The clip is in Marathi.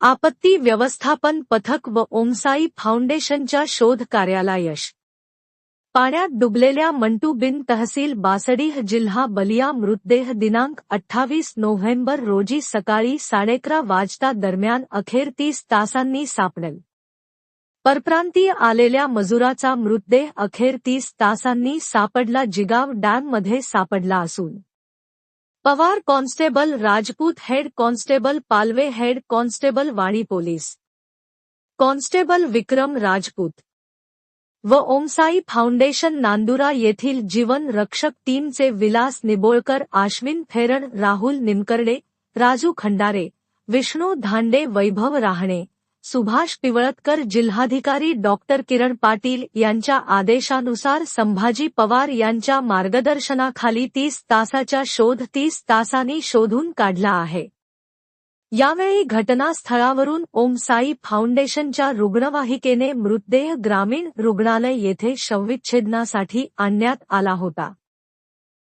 आपत्ती व्यवस्थापन पथक व ओमसाई फाउंडेशनच्या शोध कार्याला यश पाण्यात डुबलेल्या मंटू बिन तहसील बासडीह जिल्हा बलिया मृतदेह दिनांक अठ्ठावीस नोव्हेंबर रोजी सकाळी साडेकरा वाजता दरम्यान अखेर तीस तासांनी सापडेल. परप्रांतीय आलेल्या मजुराचा मृतदेह अखेर तीस तासांनी सापडला जिगाव डॅममध्ये सापडला असून Pawar constable Rajput head constable Palve head constable Wani police. Constable Vikram Rajput. व ओमसाई फाउंडेशन नांदुरा येथील जीवन रक्षक टीमचे विलास निबोळकर आश्विन फेरण राहुल निमकर्डे राजू खंडारे विष्णू धांडे वैभव राहणे. सुभाष पिवळतकर जिल्हाधिकारी डॉक्टर किरण पाटील यांच्या आदेशानुसार संभाजी पवार यांच्या मार्गदर्शनाखाली तीस तासाच्या शोध तीस तासांनी शोधून काढला आहे. यावेळी घटनास्थळावरून ओमसाई फाउंडेशनच्या रुग्णवाहिकेने मृतदेह ग्रामीण रुग्णालय येथे शवविच्छेदनासाठी आणण्यात आला होता.